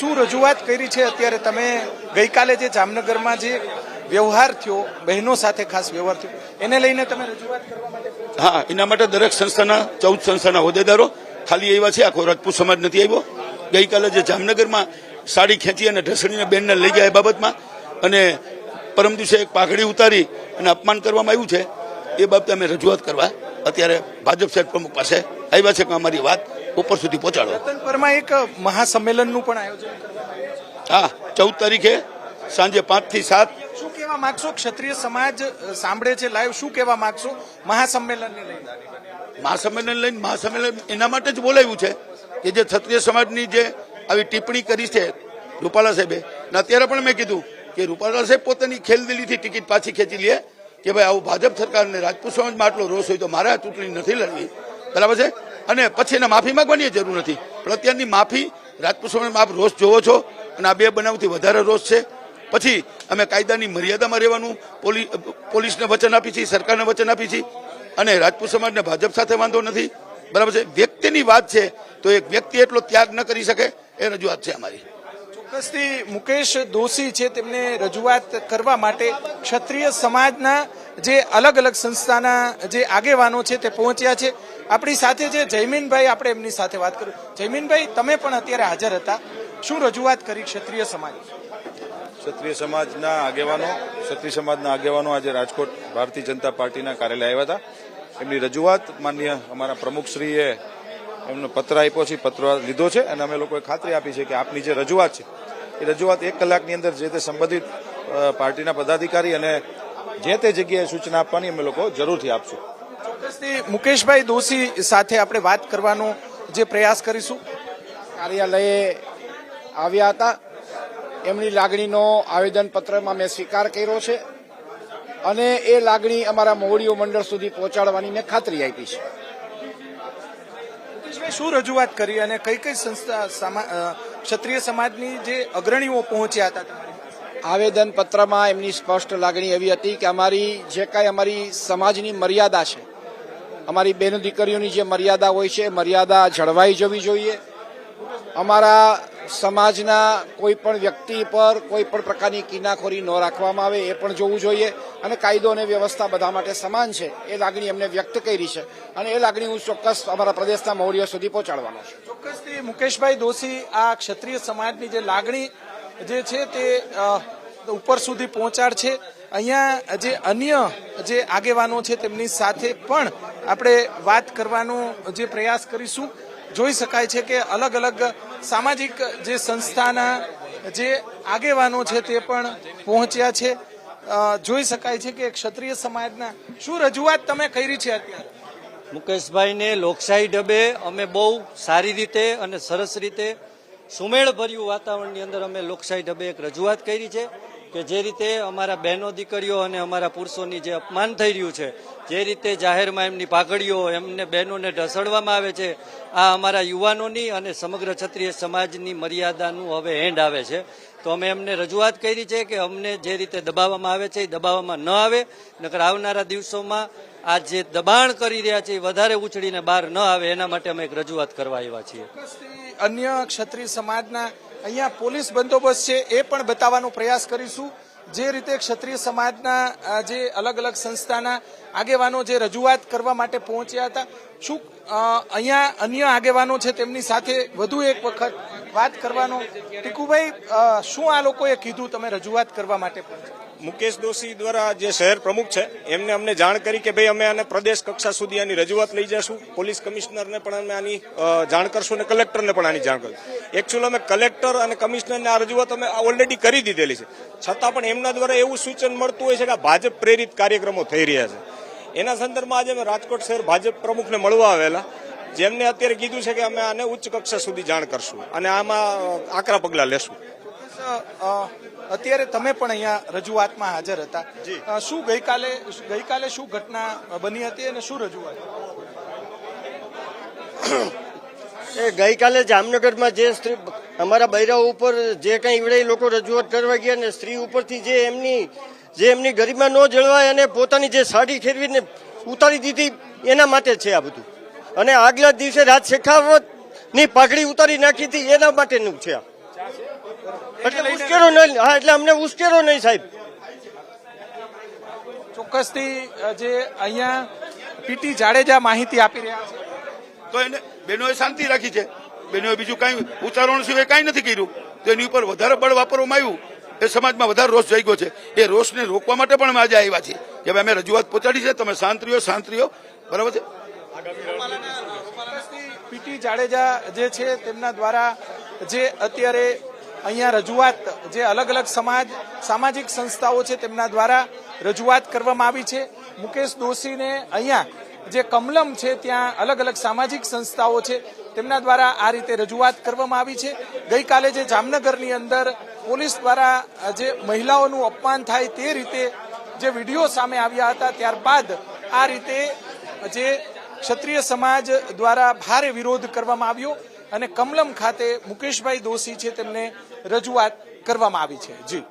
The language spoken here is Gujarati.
શું રજૂઆત કરી છે? અત્યારે તમે ગઈકાલે જે જામનગરમાં જે વ્યવહાર થયો, બહેનો સાથે ખાસ વ્યવહાર થયો, એને લઈને તમે રજૂઆત હા, એના માટે દરેક સંસ્થાના, ચૌદ સંસ્થાના હોદ્દેદારો ખાલી આવ્યા છે. આખો રાજપૂત સમાજ નથી આવ્યો. ગઈકાલે જે જામનગરમાં સાડી ખેંચી અને ઢસડીને બેનને લઈ ગયા એ બાબતમાં અને પરમ દિવસે એક પાઘડી ઉતારી અને અપમાન કરવામાં આવ્યું છે, એ બાબતે અમે રજૂઆત કરવા અત્યારે ભાજપ સાહેબ પ્રમુખ પાસે આવ્યા છે, કે અમારી વાત ઉપર સુધી પહોંચાડો. રતનપરમાં એક મહાસંમેલનનું પણ આયોજન છે. હા ચૌદ તારીખે સાંજે પાંચથી સાત. શું કહેવા માંગશો? ક્ષત્રિય સમાજ સાંભળે છે લાઈવ. શું કહેવા માંગશો? મહાસંમેલનને લઈને. મહાસંમેલન લઈને મહાસંમેલન એના માટે જ બોલાવ્યું છે કે જે ક્ષત્રિય સમાજની જે આવી ટિપ્પણી કરી છે રૂપાલા સાહેબે. ને અત્યારે પણ મેં કીધું કે રૂપાલા સાહેબ પોતાની ખેલદિલીથી ટિકિટ પાછી ખેંચી લે કે ભાઈ આવું ભાજપ સરકારને રાજપૂત સમાજમાં આટલો રોષ હોય તો મારે આ ચૂંટણી નથી લડવી. બરાબર છે? અને પછી એને માફી માંગવાની જરૂર નથી. પણ અત્યારની માફી રાજપૂત સમાજમાં આપ રોષ જોવો છો અને આ બે બનાવથી વધારે રોષ છે. પછી અમે કાયદાની મર્યાદામાં રહેવાનું પોલીસને વચન આપી છીએ, સરકારને વચન આપી છીએ. અને રાજપૂત સમાજને ભાજપ સાથે વાંધો નથી. બરાબર છે? વ્યક્તિની વાત છે, તો એક વ્યક્તિ એટલો ત્યાગ ન કરી શકે, એ રજૂઆત છે અમારી. ચોક્કસથી મુકેશ દોશી છે, તેમને રજૂઆત કરવા માટે ક્ષત્રિય સમાજના જે અલગ અલગ સંસ્થાના જે આગેવાનો છે, તે પહોંચ્યા છે. આપણી સાથે જે જયમીનભાઈ, આપણે એમની સાથે વાત કરું. જયમીનભાઈ, તમે પણ અત્યારે હાજર હતા. શું રજૂઆત કરી ક્ષત્રિય સમાજ? ક્ષત્રિય સમાજના આગેવાનો, ક્ષત્રિય સમાજના આગેવાનો આજે રાજકોટ ભારતીય જનતા પાર્ટીના કાર્યાલય આવ્યા હતા. એમની રજૂઆત માન્ય અમારા પ્રમુખશ્રીએ એમનો પત્ર આપ્યો છે, પત્ર લીધો છે, અને અમે લોકોએ ખાતરી આપી છે કે આપની જે રજૂઆત છે, એ રજૂઆત એક કલાકની અંદર જે તે સંબંધિત પાર્ટીના પદાધિકારી અને જે તે જગ્યાએ સૂચના આપવાની અમે લોકો જરૂરથી આપશું. ચોક્કસથી મુકેશભાઈ દોશી સાથે આપણે વાત કરવાનો જે પ્રયાસ કરીશું. કાર્યાલયે આવ્યા હતા. એમની લાગણીનો આવેદનપત્રમાં મેં સ્વીકાર કર્યો છે અને એ લાગણી અમારા મોવડીઓ મંડળ સુધી પહોંચાડવાની મેં ખાતરી આપી છે. મુકેશભાઈ શું રજૂઆત કરી અને કઈ કઈ સંસ્થા સમા- ક્ષત્રિય સમાજની જે અગ્રણીઓ પહોંચ્યા હતા તમારી પાસે? આવેદનપત્રમાં એમની સ્પષ્ટ લાગણી એવી હતી કે અમારી જે કાંઈ અમારી સમાજની મર્યાદા છે અમારી બહેનો દીકરીઓની જે મર્યાદા હોય છે, મર્યાદા જળવાઈ જવી જોઈએ. અમારા સમાજના કોઈ પણ વ્યક્તિ પર કોઈ પણ પ્રકારની કિનાખોરી ન રાખવામાં આવે એ પણ જોવું જોઈએ અને કાયદો અને વ્યવસ્થા બધા માટે સમાન છે એ લાગણી એમને વ્યક્ત કરી છે અને એ લાગણી હું ચોક્કસ અમારા પ્રદેશના મૌર્ય સુધી પહોંચાડવાનો છું. ચોક્કસથી મુકેશભાઈ દોશી, આ ક્ષત્રિય સમાજની જે લાગણી જે છે તે ઉપર સુધી પહોંચાડ છે. અહીંયા જે અન્ય જે આગેવાનો છે તેમની સાથે પણ આપણે વાત કરવાનો જે પ્રયાસ કરીશું, જોઈ શકાય છે કે અલગ અલગ સામાજિક જે સંસ્થાના જે આગેવાનો છે તે પણ પહોંચ્યા છે. જોઈ શકાય છે કે ક્ષત્રિય સમાજના શું રજૂઆત તમે કરી છે અત્યારે? મુકેશભાઈને લોકશાહી ઢબે અમે બહુ સારી રીતે અને સરસ રીતે સુમેળભર્યું વાતાવરણની અંદર અમે લોકશાહી ડબે એક રજૂઆત કરી છે. કે જે રીતે અમારા બહેનો દીકરીઓ અને અમારા પુરુષોની જે અપમાન થઈ રહ્યું છે, જે રીતે જાહેરમાં એમની પાઘડીઓ એમને બહેનોને ઢસડવામાં આવે છે, આ અમારા યુવાનોની અને સમગ્ર ક્ષત્રિય સમાજની મર્યાદાનું હવે એન્ડ આવે છે. તો અમે એમને રજૂઆત કરી છે કે અમને જે રીતે દબાવવામાં આવે છે એ દબાવવામાં ન આવે, નકર આવનારા દિવસોમાં આ જે દબાણ કરી રહ્યા છે એ વધારે ઉછળીને બહાર ન આવે, એના માટે અમે એક રજૂઆત કરવા આવ્યા છીએ. અન્ય ક્ષત્રિય સમાજના અહીંયા પોલીસ બંદોબસ્ત છે, એ પણ બતાવવાનો પ્રયાસ કરીશું. જે રીતે ક્ષત્રિય સમાજના જે અલગ અલગ સંસ્થાના આગેવાનો જે રજૂઆત કરવા માટે પહોંચ્યા હતા, શું અહીંયા અન્ય આગેવાનો છે તેમની સાથે વધુ એક વખત વાત કરવાનો? ટીકુભાઈ શું આ લોકોએ કીધું તમે રજૂઆત કરવા માટે પહોંચ્યા? મુકેશ દોશી દ્વારા જે શહેર પ્રમુખ છે, એમને અમને જાણ કરી કે ભાઈ અમે આને પ્રદેશ કક્ષા સુધી આની રજૂઆત લઈ જશું પોલીસ કમિશનરને પણ અમે આની જાણ કરશું અને કલેક્ટરને પણ આની જાણ કરશું. એકચ્યુઅલ અમે કલેક્ટર અને કમિશનરને આ રજૂઆત અમે ઓલરેડી કરી દીધેલી છે. છતાં પણ એમના દ્વારા એવું સૂચન મળતું હોય છે કે ભાજપ પ્રેરિત કાર્યક્રમો થઈ રહ્યા છે. એના સંદર્ભમાં આજે અમે રાજકોટ શહેર ભાજપ પ્રમુખને મળવા આવેલા, જેમને અત્યારે કીધું છે કે અમે આને ઉચ્ચ કક્ષા સુધી જાણ કરશું અને આમાં આકરા પગલાં લેશું. અત્યારે તમે પણ અહીંયા રજૂઆતમાં હાજર હતા. શું ગઈકાલે ગઈકાલે શું ઘટના બની હતી અને શું રજૂઆત? એ ગઈકાલે જામનગરમાં જે સ્ત્રી અમારા બૈરાઓ ઉપર જે કંઈ ઈવડે લોકો રજૂઆત કરવા ગયા ને સ્ત્રી ઉપરથી જે એમની જે એમની ગરિમા ન જળવાય અને પોતાની જે સાડી ખેરવીને ઉતારી દીધી એના માટે છે આ બધું. અને આગલા દિવસે રાજ શેખાવતની પાઘડી ઉતારી નાખી હતી એના માટેનું છે આ. એટલે ઉશ્કેરો નહીં હા એટલે અમને ઉશ્કેરો નહીં સાહેબ. ચોક્કસથી જે અહીંયા પીટી જાડેજા માહિતી આપી રહ્યા છે. તો એને બહેનોએ શાંતિ રાખી છે. બહેનોએ બીજું કાંઈ ઉચ્ચારણ સિવાય કાંઈ નથી કર્યું. તો એની ઉપર વધારે બળ વાપરવામાં આવ્યું. એ સમાજમાં વધારે રોષ જાગ્યો છે. એ રોષને રોકવા માટે પણ અમે આજે આવ્યા છીએ. કે ભાઈ અમે રજૂઆત પહોંચાડી છે. તમે શાંત રહ્યો શાંત રહ્યો. બરાબર છે? પીટી જાડેજા જે છે તેમના દ્વારા જે અત્યારે અહીંયા રજૂઆત જે અલગ અલગ સમાજ, સામાજિક સંસ્થાઓ છે તેમના દ્વારા રજૂઆત કરવામાં આવી છે. મુકેશ દોશીને અહીંયા જે કમલમ છે ત્યાં અલગ અલગ સામાજિક સંસ્થાઓ છે તેમના દ્વારા આ રીતે રજૂઆત કરવામાં આવી છે. ગઈકાલે જે જામનગરની અંદર પોલીસ દ્વારા જે મહિલાઓનું અપમાન થાય તે રીતે જે વીડિયો સામે આવ્યા હતા, ત્યારબાદ આ રીતે જે ક્ષત્રિય સમાજ દ્વારા ભારે વિરોધ કરવામાં આવ્યો અને કમલમ ખાતે મુકેશભાઈ દોશી છે તેમને રજૂઆત કરવામાં આવી છે. જી.